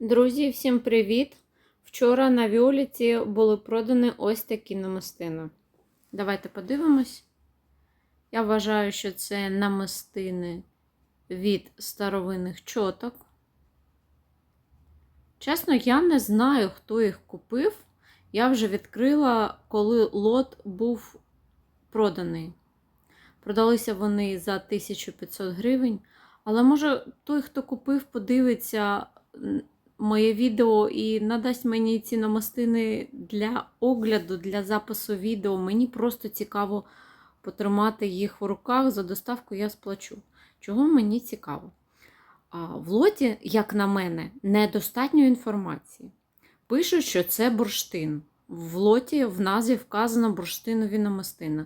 Друзі, всім привіт! Вчора на Віоліті були продані ось такі намистини. Давайте подивимось. Я вважаю, що це намистини від старовинних чоток. Чесно, я не знаю, хто їх купив. Я вже відкрила, коли лот був проданий. Продалися вони за 1500 гривень. Але може той, хто купив, подивиться моє відео і надасть мені ці намастини для огляду, для запису відео. Мені просто цікаво потримати їх в руках. За доставку я сплачу. Чого мені цікаво? А в лоті, як на мене, недостатньо інформації. Пишуть, що це бурштин. В лоті в назві вказано бурштинові намистини.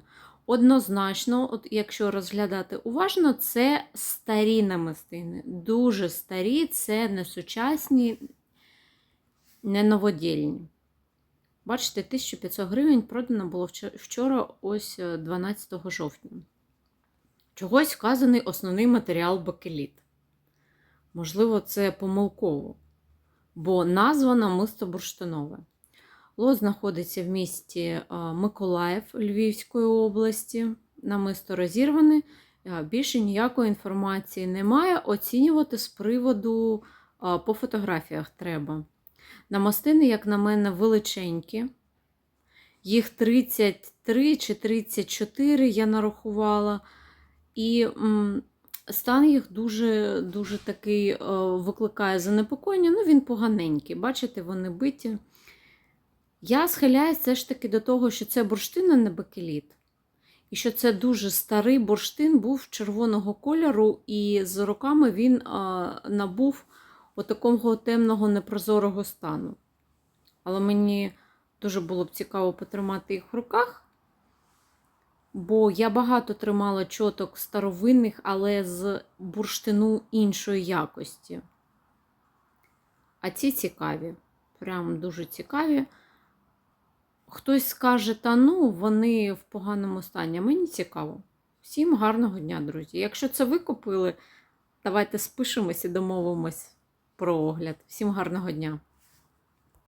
Однозначно, от якщо розглядати уважно, це старі намистини. Дуже старі, це не сучасні, не новодільні. Бачите, 1500 гривень продано було вчора, ось 12 жовтня. Чогось вказаний основний матеріал бакеліт. Можливо, це помилково, бо назва намисто бурштинове. Лот знаходиться в місті Миколаїв Львівської області. Намисто розірване. Більше ніякої інформації немає. Оцінювати з приводу по фотографіях треба. Намастини, як на мене, величенькі. Їх 33 чи 34 я нарахувала. І стан їх дуже дуже такий викликає занепокоєння. Ну, він поганенький. Бачите, вони биті. Я схиляюся все ж таки до того, що це бурштин, а не бакеліт. І що це дуже старий бурштин був червоного кольору, і з роками він набув отакого темного непрозорого стану. Але мені дуже було б цікаво потримати їх в руках, бо я багато тримала чоток старовинних, але з бурштину іншої якості. А ці цікаві, прям дуже цікаві. Хтось скаже, та ну, вони в поганому стані. Мені цікаво. Всім гарного дня, друзі. Якщо це ви купили, давайте спишемось і домовимось про огляд. Всім гарного дня!